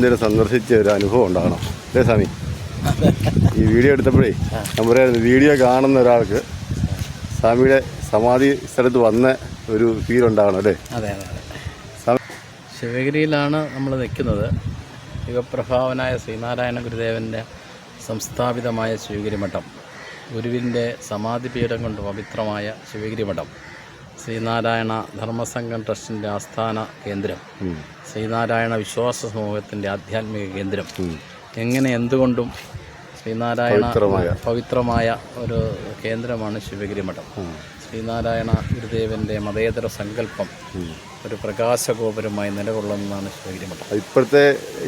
മന്ദിരം സന്ദർശിച്ച ഒരു അനുഭവം ഉണ്ടാകണം. അല്ലേ സ്വാമി? ഈ വീഡിയോ എടുത്തപ്പോഴേ ഞാൻ പറയായിരുന്നു വീഡിയോ കാണുന്ന ഒരാൾക്ക് സ്വാമിയുടെ സമാധി സ്ഥലത്ത് വന്ന ഒരു ഫീൽ ഉണ്ടാകണം അല്ലേ? അതെ അതെ ശിവഗിരിയിലാണ് നമ്മൾ നിൽക്കുന്നത്. യുഗപ്രഭാവനായ ശ്രീനാരായണ ഗുരുദേവന്റെ സംസ്ഥാപിതമായ ശിവഗിരി മഠം ഗുരുവിന്റെ സമാധി പീഠം കൊണ്ട് പവിത്രമായ ശിവഗിരി മഠം ശ്രീനാരായണ ധർമ്മസംഘം ട്രസ്റ്റിന്റെ ആസ്ഥാന കേന്ദ്രം. ശ്രീനാരായണ വിശ്വാസ സമൂഹത്തിന്റെ ആധ്യാത്മിക കേന്ദ്രം എങ്ങനെ എന്തുകൊണ്ടും ശ്രീനാരായണ പവിത്രമായ. ഒരു കേന്ദ്രമാണ് ശിവഗിരി മഠം. ശ്രീനാരായണ ഗുരുദേവന്റെ മതേതര സങ്കല്പം. ഒരു പ്രകാശഗോപുരമായി നിലകൊള്ളുന്നതാണ് ശിവഗിരി മഠം ഇപ്പോഴത്തെ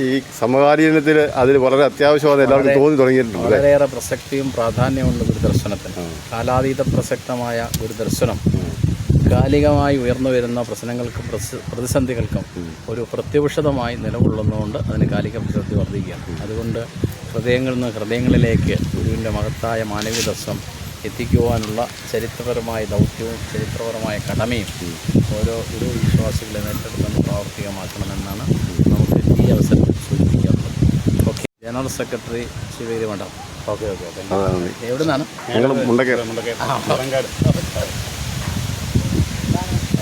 ഈ സമകാലീനത്തിൽ അതിൽ വളരെ അത്യാവശ്യമാണ് എല്ലാവർക്കും തോന്നി തുടങ്ങിയിട്ടുണ്ട് വളരെയേറെ പ്രസക്തിയും പ്രാധാന്യമുണ്ട് ഗുരുദർശനത്തിന് കാലാതീത പ്രസക്തമായ ഗുരുദർശനം കാലികമായി ഉയർന്നു വരുന്ന പ്രശ്നങ്ങൾക്കും പ്രസ- പ്രതിസന്ധികൾക്കും ഒരു പ്രത്യക്ഷതമായി നിലകൊള്ളുന്നതുകൊണ്ട് അതിന് കാലിക പ്രതിസന്ധി വർദ്ധിക്കുകയാണ്. അതുകൊണ്ട് ഹൃദയങ്ങളിൽ നിന്ന് ഹൃദയങ്ങളിലേക്ക് ഗുരുവിന്റെ മഹത്തായ മാനവിക ദർശനം എത്തിക്കുവാനുള്ള ചരിത്രപരമായ ദൗത്യവും ചരിത്രപരമായ കടമയും ഓരോ ഗുരു വിശ്വാസികളെ നേരിട്ടെടുത്ത് പ്രാവർത്തികമാക്കണമെന്നാണ് നമുക്ക് ഈ അവസരത്തിൽ സൂചിപ്പിക്കാറുള്ളത്. ഓക്കെ. ജനറൽ സെക്രട്ടറി ശിവഗിരി മഠം ഓക്കെ ഓക്കെ എവിടെ നിന്നാണ് ഞങ്ങൾ മുണ്ടക്കേ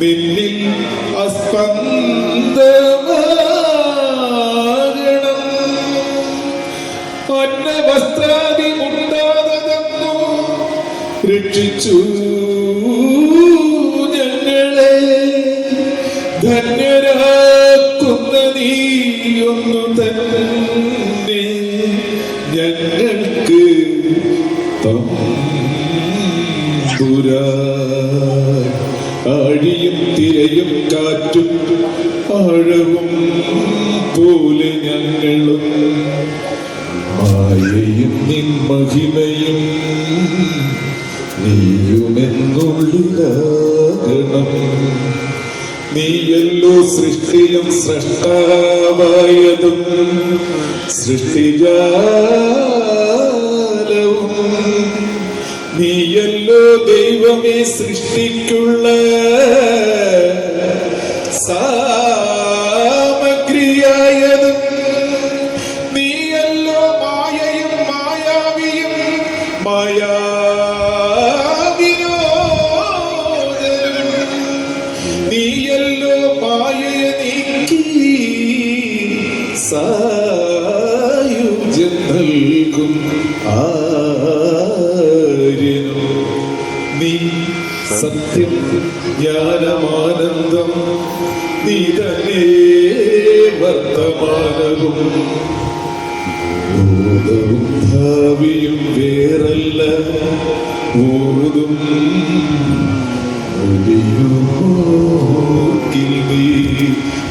നിന്നിൽ അസ്പന്ദമാകണം. അന്ന വസ്ത്രാദി ഉണ്ടാതെ തന്നു രക്ഷിച്ചു ഞങ്ങളെ. ധന്യരാക്കുന്ന നീയൊന്നു തന്നെ. ഞങ്ങൾക്ക് തമ്പുരാ ആഴിയും തിരയും കാറ്റും ആഴവും പോലെ ഞങ്ങളും. മായയും നിൻ മഹിമയും നീയുമെന്നുള്ളിലാകണം. നീയല്ലോ സൃഷ്ടിയും സൃഷ്ടാവായതും സൃഷ്ടിജാലവും. നീയല്ലോ ദൈവമേ സൃഷ്ടിക്കുള്ള സാമഗ്രിയായതും നീയല്ലോ മായയും മായാവിയും മായാവിനോദനും നീയല്ലോ മായയെ നീക്കി സായുജ്യം നൽകും ആര്യനോ സത്യം ജ്ഞാനമാനന്ദം നീ തന്നെ വർത്തമാനവും. ഭൂതവും ഭാവിയും വേറല്ല. നീ.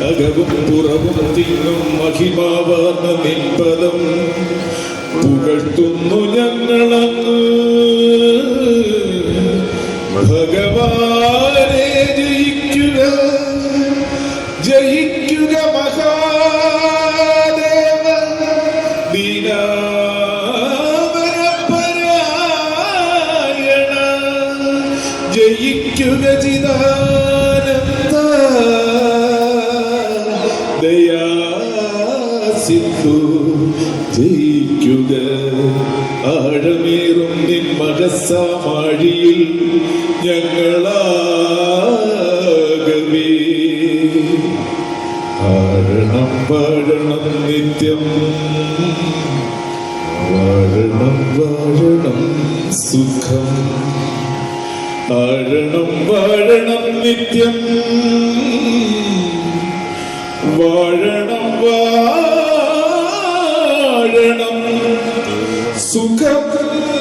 അകവും പുറവും തിന്നും മഹിമാവാർന്ന നിൻപദം പുകഴ്ത്തുന്നു ഞങ്ങളങ്ങ് ജയിക്കുക മഹാദേവ ദീനാവരപരായണ ജയിക്കുക ചിദാനന്ദ. ദയാസിന്ധു ജയിക്കുക. ആഴമേറും നിൻ മഴസാമാഴിയിൽ ഞങ്ങളാകവേ വാഴണം വാഴണം നിത്യം. വാഴണം വാഴണം സുഖം. വാഴണം നിത്യം. വാഴണം വാഴണം സുഖം.